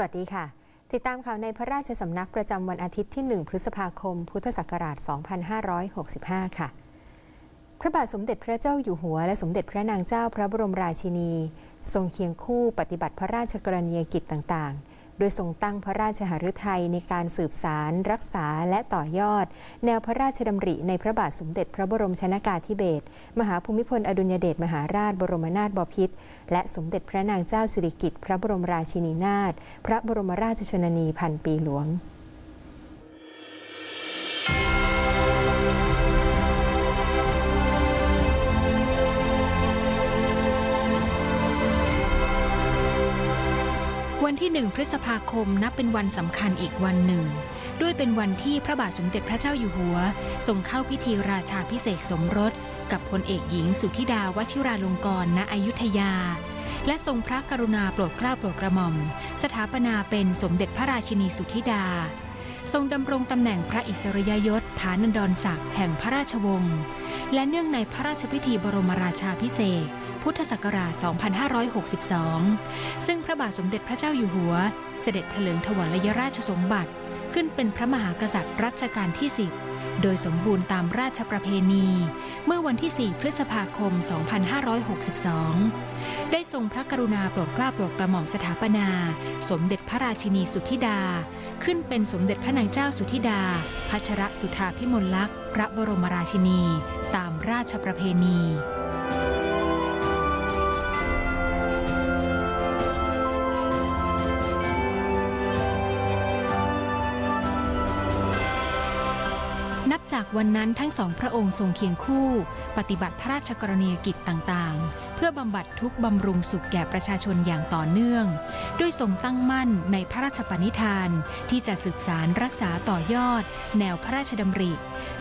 วัสดีค่ะ ติดตามข่าวในพระราชสำนักประจำวันอาทิตย์ที่ 1 พฤษภาคม พุทธศักราช 2565 ค่ะ พระบาทสมเด็จพระเจ้าอยู่หัว และสมเด็จพระนางเจ้าพระบรมราชินี ทรงเคียงคู่ปฏิบัติพระราชกรณียกิจต่างๆ โดยทรงตั้งพระราชหฤทัยในการสืบสารรักษาและต่อยอด แนวพระราชดำริในพระบาทสมเด็จพระบรมชนากาธิเบศรมหาภูมิพลอดุลยเดชมหาราชบรมนาถบพิตรและสมเด็จพระนางเจ้าสิริกิติ์พระบรมราชินีนาถพระบรมราชชนนีพันปีหลวง วันที่1พฤษภาคมนับเป็นวันสำคัญอีกวันหนึ่ง ด้วยเป็นวันที่พระบาทสมเด็จพระเจ้าอยู่หัวทรงเข้าพิธีราชาพิเศษสมรส กับพลเอกหญิงสุธิดาวชิราลงกรณอยุธยา และทรงพระกรุณาโปรดเกล้าโปรดกระหม่อม สถาปนาเป็นสมเด็จพระราชินีสุธิดา ทรงดำรงตำแหน่งพระอิสริยยศฐานันดรศักดิ์แห่งพระราชวงศ์ และเนื่องในพระราชพิธีบรมราชาพิเศษ พุทธศักราช 2562 ซึ่งพระบาทสมเด็จพระเจ้าอยู่หัว เสด็จเถลิงถวัลยราชสมบัติ ขึ้นเป็นพระมหากษัตริย์รัชกาลที่ 10 โดยสมบูรณ์ตามราชประเพณี เมื่อวันที่ 4 พฤษภาคม 2562 ได้ทรงพระกรุณาโปรดเกล้าโปรดกระหม่อมสถาปนา สมเด็จพระราชินีสุธิดา ขึ้นเป็นสมเด็จพระนางเจ้าสุธิดา พัชรสุธาพิมลลักษณ์พระบรมราชินี ตามราชประเพณีนับจากวันนั้นทั้งสองพระองค์ทรงเคียงคู่ ปฏิบัติพระราชกรณียกิจต่างๆ พื่อบำบัดทุกบำรุงสุขแก่ประชาชนอย่างต่อเนื่อง ด้วยทรงตั้งมั่นในพระราชปณิธาน ที่จะสืบสารรักษาต่อยอด แนวพระราชดำริ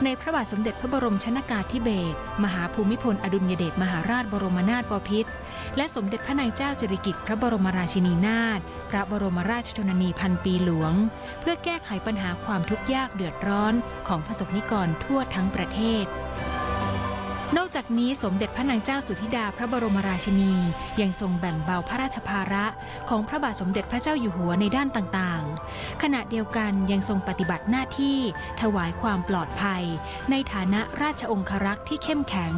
ในพระบาทสมเด็จพระบรมชนากาธิเบศรมหาภูมิพลอดุลยเดชมหาราชบรมนาถบพิตรและสมเด็จพระนางเจ้าสิริกิติ์พระบรมราชินีนาถพระบรมราชชนนีพันปีหลวง เพื่อแก้ไขปัญหาความทุกข์ยากเดือดร้อนของประสบนิกรทั่วทั้งประเทศ นอกจากนี้สมเด็จพระนางเจ้าสุธิดาพระบรมราชินี ยังทรงแบ่งเบาพระราชภาระของพระบาทสมเด็จพระเจ้าอยู่หัวในด้านต่างๆ ขณะเดียวกันยังทรงปฏิบัติหน้าที่ถวายความปลอดภัย ในฐานะราชองครักษ์ที่เข้มแข็ง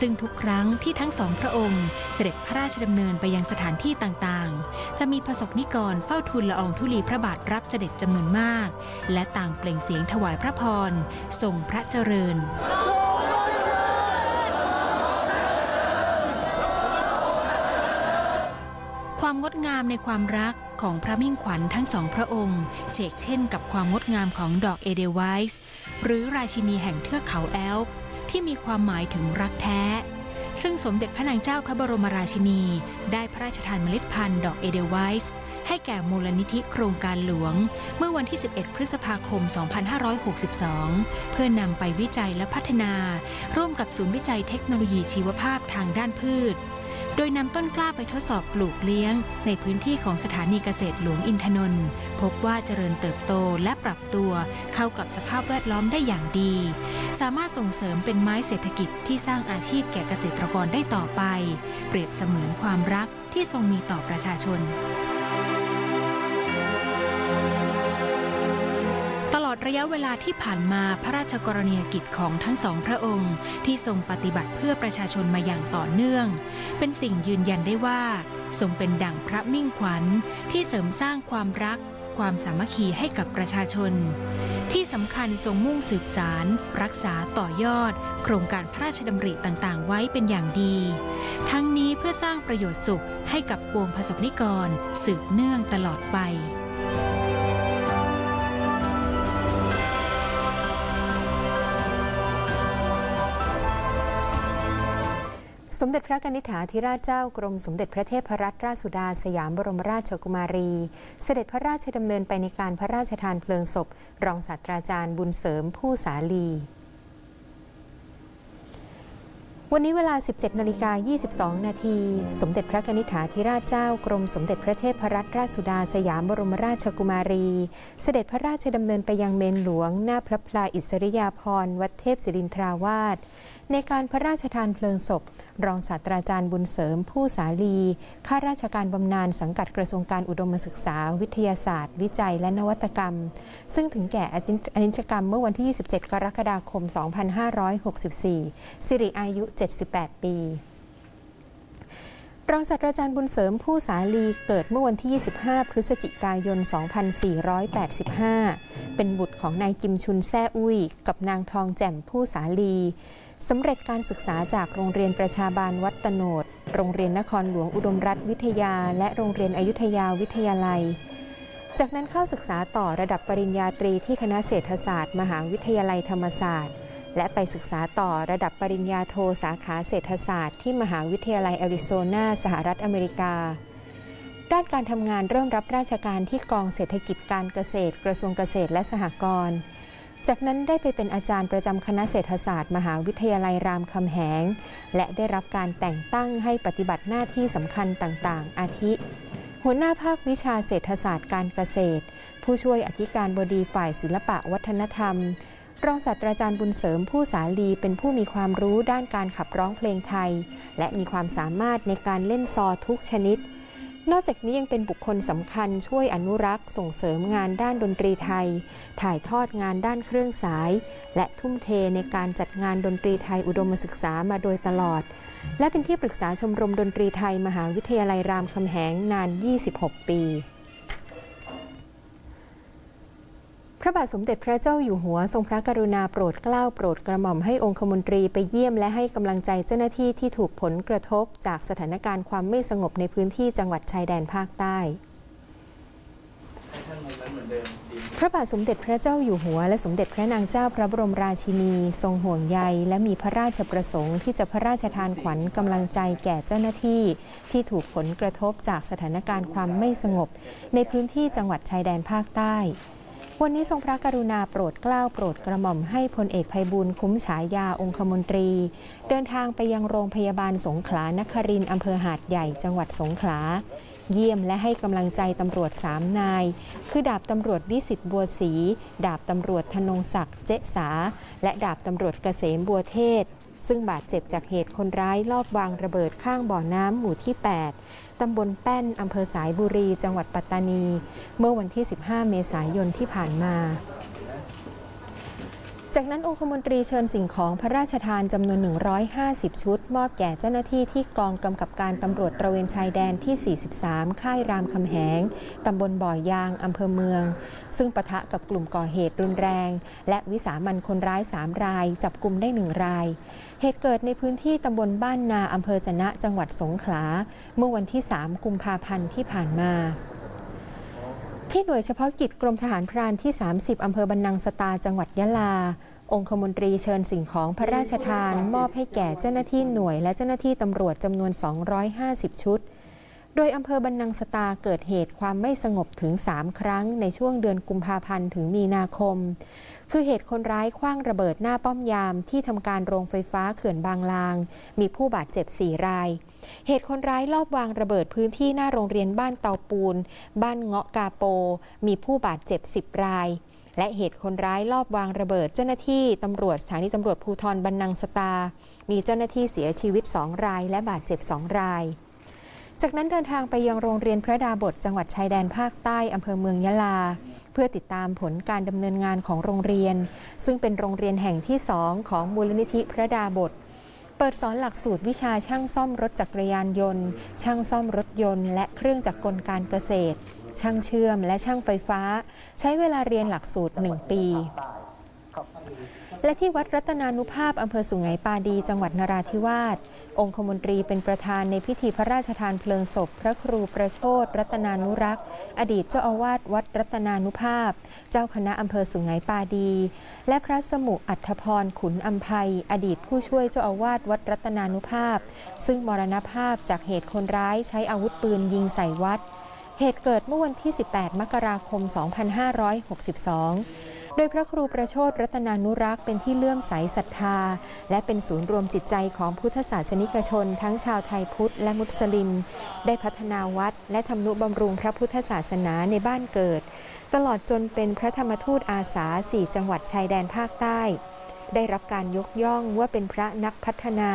ซึ่งทุกครั้งที่ทั้งสองพระองค์ เสด็จพระราชดำเนินไปยังสถานที่ต่างๆ จะมีประสบนิกรเฝ้าทูลละอองธุลีพระบาทรับเสด็จจำนวนมาก และต่างเปล่งเสียงถวายพระพรทรงพระเจริญ งดงามในความรักของพระมิ่งขวัญทั้งสองพระองค์เชกเช่นกับความงดงามของดอกเอเดไวส์หรือราชินีแห่งเทือกเขาแอลป์ที่มีความหมายถึงรักแท้ ซึ่งสมเด็จพระนางเจ้าพระบรมราชินี ได้พระราชทานเมล็ดพันธุ์ดอกเอเดไวส์ให้แก่มูลนิธิโครงการหลวง เมื่อวันที่ 11 พฤษภาคม 2562 เพื่อนำไปวิจัยและพัฒนา ร่วมกับศูนย์วิจัยเทคโนโลยีชีวภาพทางด้านพืช โดยนำต้นกล้าไปทดสอบปลูกเลี้ยง ในพื้นที่ของสถานีเกษตรหลวงอินทนนท์พบว่าเจริญเติบโตและปรับตัวเข้ากับสภาพแวดล้อมได้อย่างดี สามารถส่งเสริมเป็นไม้เศรษฐกิจที่สร้างอาชีพแก่เกษตรกรได้ต่อไป เปรียบเสมือนความรักที่ทรงมีต่อประชาชน ระยะเวลาที่ผ่านมาพระราชกรณียกิจของทั้งสองพระองค์ ที่ทรงปฏิบัติเพื่อประชาชนมาอย่างต่อเนื่อง เป็นสิ่งยืนยันได้ว่า ทรงเป็นดั่งพระมิ่งขวัญที่เสริมสร้างความรัก ความสามัคคีให้กับประชาชน ที่สำคัญทรงมุ่งสืบสาร รักษาต่อยอด โครงการพระราชดำริต่างๆ ไว้เป็นอย่างดี ทั้งนี้เพื่อสร้างประโยชน์สุขให้กับปวงประสบนิกร สืบเนื่องตลอดไป สมเด็จพระนิษฐาธิราชเจ้ากรมสมเด็จพระเทพรัตนราชสุดาสยามบรมราชกุมารี เสด็จพระราชดำเนินไปในการพระราชทานเพลิงศพ รองศาสตราจารย์บุญเสริมผู้สาลี วันนี้เวลา 17นาฬิกา22 นาที สมเด็จพระนิธิถาธิราชเจ้ากรมสมเด็จพระเทพรัตนราชสุดาสยามบรมราชกุมารี เสด็จพระราชดำเนินไปยังเมนหลวง หน้าพระพลาอิสริยาภรณ์วัดเทพศิรินทราวาสในการพระราชทานเพลิงศพ รองศาสตราจารย์บุญเสริมผู้สาลีข้าราชการบำนาญสังกัดกระทรวงการอุดมศึกษา วิทยาศาสตร์ วิจัยและนวัตกรรม ซึ่งถึงแก่อนิจกรรมเมื่อวันที่ 27 กรกฎาคม 2564 สิริอายุ78 ปีรองศาสตราจารย์บุญเสริมผู้สาลีเกิดเมื่อวันที่ 25 พฤศจิกายน 2485 เป็นบุตรของนายกิมชุนแซ่อุ้ย กับนางทองแจ่มผู้สาลีสำเร็จการศึกษาจากโรงเรียนประชาบาลวัดตโนด โรงเรียนนครหลวงอุดมรัฐวิทยา และโรงเรียนอยุธยาวิทยาลัย จากนั้นเข้าศึกษาต่อระดับปริญญาตรีที่คณะเศรษฐศาสตร์ มหาวิทยาลัยธรรมศาสตร์ และไปศึกษาต่อระดับปริญญาโทสาขาเศรษฐศาสตร์ที่มหาวิทยาลัยแอริโซนาสหรัฐอเมริกา ด้านการทำงานเริ่มรับราชการที่กองเศรษฐกิจการเกษตร กระทรวงเกษตรและสหกรณ์ จากนั้นได้ไปเป็นอาจารย์ประจำคณะเศรษฐศาสตร์ มหาวิทยาลัยรามคำแหง และได้รับการแต่งตั้งให้ปฏิบัติหน้าที่สำคัญต่างๆ อาทิ หัวหน้าภาควิชาเศรษฐศาสตร์การเกษตร ผู้ช่วยอธิการบดีฝ่ายศิลปะวัฒนธรรม รองศาสตราจารย์บุญเสริมผู้สาลีเป็นผู้มีความรู้ด้านการขับร้องเพลงไทย และมีความสามารถในการเล่นซอทุกชนิด นอกจากนี้ยังเป็นบุคคลสำคัญช่วยอนุรักษ์ ส่งเสริมงานด้านดนตรีไทย ถ่ายทอดงานด้านเครื่องสาย และทุ่มเทในการจัดงานดนตรีไทยอุดมศึกษามาโดยตลอด และเป็นที่ปรึกษาชมรมดนตรีไทยมหาวิทยาลัยรามคำแหงนาน 26 ปี พระบาทสมเด็จพระเจ้าอยู่หัวทรงพระกรุณาโปรดเกล้าโปรดกระหม่อมให้องคมนตรีไปเยี่ยมและให้กำลังใจเจ้าหน้าที่ที่ถูกผลกระทบจากสถานการณ์ความไม่สงบในพื้นที่จังหวัดชายแดนภาคใต้พระบาทสมเด็จพระเจ้าอยู่หัว และสมเด็จพระนางเจ้าพระบรมราชินี ทรงห่วงใยและมีพระราชประสงค์ที่จะพระราชทานขวัญกำลังใจแก่เจ้าหน้าที่ ที่ถูกผลกระทบจากสถานการณ์ความไม่สงบ ในพื้นที่จังหวัดชายแดนภาคใต้ วันนี้ทรงพระกรุณาโปรดเกล้าโปรดกระหม่อมให้พลเอกภัยบูลย์คุ้มฉายาองคมนตรี เดินทางไปยังโรงพยาบาลสงขลานครินอำเภอหาดใหญ่จังหวัดสงขลา เยี่ยมและให้กำลังใจตำรวจสามนาย คือดาบตำรวจวิสิตบัวศรีดาบตำรวจธนงศักดิ์เจ๊สา และดาบตำรวจเกษมบัวเทศ ซึ่งบาดเจ็บจากเหตุคนร้ายลอบวางระเบิดข้างบ่อน้ำหมู่ที่ 8 ตำบลแป้นอำเภอสายบุรี จังหวัดปัตตานี เมื่อวันที่ 15 เมษายนที่ผ่านมา จากนั้นองคมนตรีเชิญสิ่งของพระราชทานจำนวน 150 ชุด มอบแก่เจ้าหน้าที่ที่กองกำกับการตำรวจตระเวนชายแดนที่ 43 ค่ายรามคำแหง ตำบลบ่อยางอำเภอเมือง ซึ่งปะทะกับกลุ่มก่อเหตุรุนแรง และวิสามันคนร้าย 3 ราย จับกลุ่มได้ 1 ราย เหตุเกิดในพื้นที่ตำบลบ้านนาอำเภอจะนะจังหวัดสงขลา เมื่อวันที่ 3 กุมภาพันธ์ที่ผ่านมา ที่หน่วยเฉพาะกิจกรมทหารพรานที่ 30 อำเภอบรรนังสตา จังหวัดยะลา องคมนตรีเชิญสิ่งของพระราชทาน มอบให้แก่เจ้าหน้าที่หน่วยและเจ้าหน้าที่ตำรวจจำนวน 250 ชุด โดยอำเภอบรรนังสตาเกิดเหตุความไม่สงบถึง 3 ครั้งในช่วงเดือนกุมภาพันธ์ถึงมีนาคม คือเหตุคนร้ายคว้างระเบิดหน้าป้อมยามที่ทำการโรงไฟฟ้าเขื่อนบางลาง มีผู้บาดเจ็บ 4 ราย เหตุคนร้ายลอบวางระเบิดพื้นที่หน้าโรงเรียนบ้านเตาปูน บ้านเงาะกาโป มีผู้บาดเจ็บ 10 รายและเหตุคนร้ายลอบวางระเบิดเจ้าหน้าที่ตำรวจสถานีตำรวจภูธรบรรนังสตา มีเจ้าหน้าที่เสียชีวิต 2 รายและบาดเจ็บ 2 ราย จากนั้นเดินทางไปยังโรงเรียนพระดาบทจังหวัดชายแดนภาคใต้อำเภอเมืองยะลา เพื่อติดตามผลการดำเนินงานของโรงเรียน ซึ่งเป็นโรงเรียนแห่งที่สองของมูลนิธิพระดาบท เปิดสอนหลักสูตรวิชาช่างซ่อมรถจักรยานยนต์ ช่างซ่อมรถยนต์ และเครื่องจักรกลการเกษตร ช่างเชื่อมและช่างไฟฟ้า ใช้เวลาเรียนหลักสูตร 1 ปี และที่วัดรัตนานุภาพอำเภอสุไหงปาดี จังหวัดนราธิวาส องคมนตรีเป็นประธานในพิธีพระราชทานเพลิงศพ พระครูประโชดรัตนานุรักษ์ อดีตเจ้าอาวาสวัดรัตนานุภาพ เจ้าคณะอำเภอสุไหงปาดี และพระสมุอัฏพรขุนอัมภัย อดีตผู้ช่วยเจ้าอาวาสวัดรัตนานุภาพ ซึ่งมรณภาพจากเหตุคนร้ายใช้อาวุธปืนยิงใส่วัด เหตุเกิดเมื่อวันที่ 18 มกราคม 2562 โดยพระครูประโชดรัตนานุรักษ์เป็นที่เลื่อมใสศรัทธา และเป็นศูนย์รวมจิตใจของพุทธศาสนิกชน ทั้งชาวไทยพุทธและมุสลิม ได้พัฒนาวัด และทำนุบำรุงพระพุทธศาสนาในบ้านเกิด ตลอดจนเป็นพระธรรมทูตอาสาสี่จังหวัดชายแดนภาคใต้ ได้รับการยกย่องว่าเป็นพระนักพัฒนา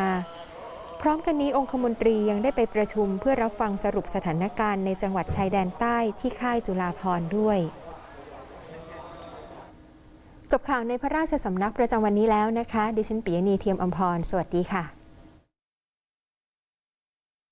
พร้อมกันนี้องคมนตรียังได้ไปประชุมเพื่อรับฟังสรุปสถานการณ์ในจังหวัดชายแดนใต้ที่ค่ายจุฬาภรด้วย จบข่าวในพระราชสำนักประจำวันนี้แล้วนะคะ ดิฉันปียนีเทียมอมพร สวัสดีค่ะ